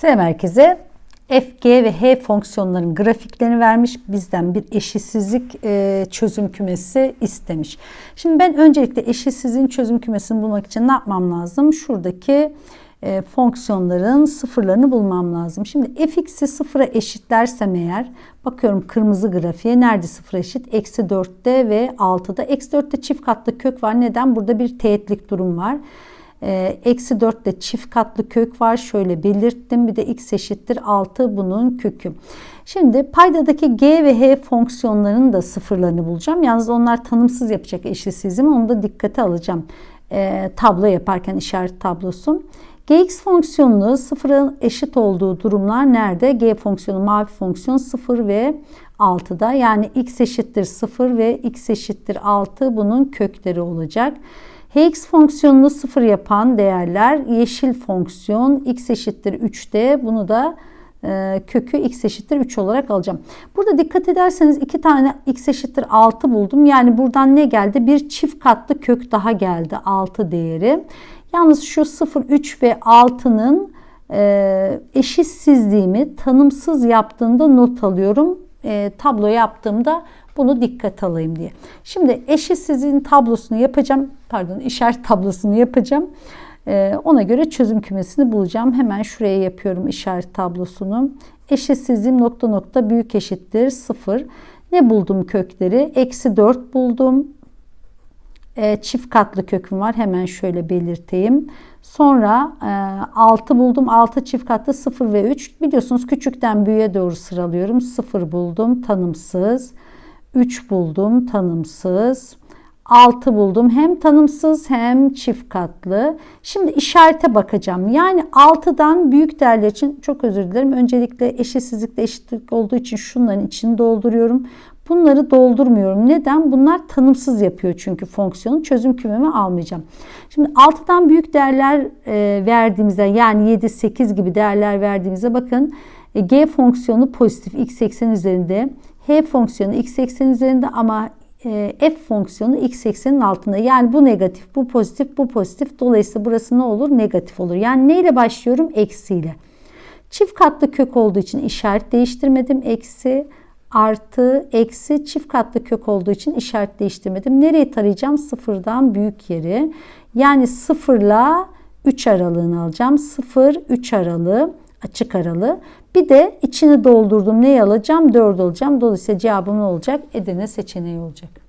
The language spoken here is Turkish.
Selam herkese. F, G ve H fonksiyonların grafiklerini vermiş. Bizden bir eşitsizlik e, çözüm kümesi istemiş. Şimdi ben öncelikle eşitsizliğin çözüm kümesini bulmak için ne yapmam lazım? Şuradaki e, fonksiyonların sıfırlarını bulmam lazım. Şimdi fx'i sıfıra eşitlersem eğer bakıyorum kırmızı grafiğe nerede sıfıra eşit? Eksi 4'te ve 6'da. Eksi 4'te çift katlı kök var. Neden? Burada bir teğetlik durum var. Ee, eksi 4'te çift katlı kök var. Şöyle belirttim. Bir de x eşittir 6 bunun kökü. Şimdi paydadaki g ve h fonksiyonlarının da sıfırlarını bulacağım. Yalnız onlar tanımsız yapacak eşitsizliğimi. Onu da dikkate alacağım. Ee, tablo yaparken işaret tablosu. Gx fonksiyonunu sıfıra eşit olduğu durumlar nerede? G fonksiyonu mavi fonksiyon 0 ve 6'da. Yani x eşittir 0 ve x eşittir 6 bunun kökleri olacak. Hx fonksiyonunu sıfır yapan değerler yeşil fonksiyon x eşittir 3'te bunu da e, kökü x eşittir 3 olarak alacağım. Burada dikkat ederseniz iki tane x eşittir 6 buldum. Yani buradan ne geldi? Bir çift katlı kök daha geldi 6 değeri. Yalnız şu 0, 3 ve 6'nın e, eşitsizliğimi tanımsız yaptığında not alıyorum. E, tablo yaptığımda bunu dikkat alayım diye. Şimdi eşitsizliğin tablosunu yapacağım. Pardon işaret tablosunu yapacağım. Ee, ona göre çözüm kümesini bulacağım. Hemen şuraya yapıyorum işaret tablosunu. Eşitsizliğim nokta nokta büyük eşittir 0. Ne buldum kökleri? Eksi 4 buldum. E, çift katlı köküm var. Hemen şöyle belirteyim. Sonra e, 6 buldum. 6 çift katlı 0 ve 3. Biliyorsunuz küçükten büyüğe doğru sıralıyorum. 0 buldum. Tanımsız. 3 buldum tanımsız. 6 buldum hem tanımsız hem çift katlı. Şimdi işarete bakacağım. Yani 6'dan büyük değerler için çok özür dilerim. Öncelikle eşitsizlikle eşitlik olduğu için şunların içini dolduruyorum. Bunları doldurmuyorum. Neden? Bunlar tanımsız yapıyor çünkü fonksiyonu. Çözüm kümemi almayacağım. Şimdi 6'dan büyük değerler e, verdiğimizde yani 7, 8 gibi değerler verdiğimizde bakın e, g fonksiyonu pozitif x eksen üzerinde h fonksiyonu x eksen üzerinde ama e, f fonksiyonu x eksenin altında. Yani bu negatif, bu pozitif, bu pozitif. Dolayısıyla burası ne olur? Negatif olur. Yani neyle başlıyorum? Eksiyle. Çift katlı kök olduğu için işaret değiştirmedim. Eksi, artı, eksi çift katlı kök olduğu için işaret değiştirmedim. Nereyi tarayacağım? Sıfırdan büyük yeri. Yani sıfırla 3 aralığını alacağım. 0, 3 aralığı açık aralığı. Bir de içini doldurdum. Neyi alacağım? 4 alacağım. Dolayısıyla cevabım ne olacak? Edirne seçeneği olacak.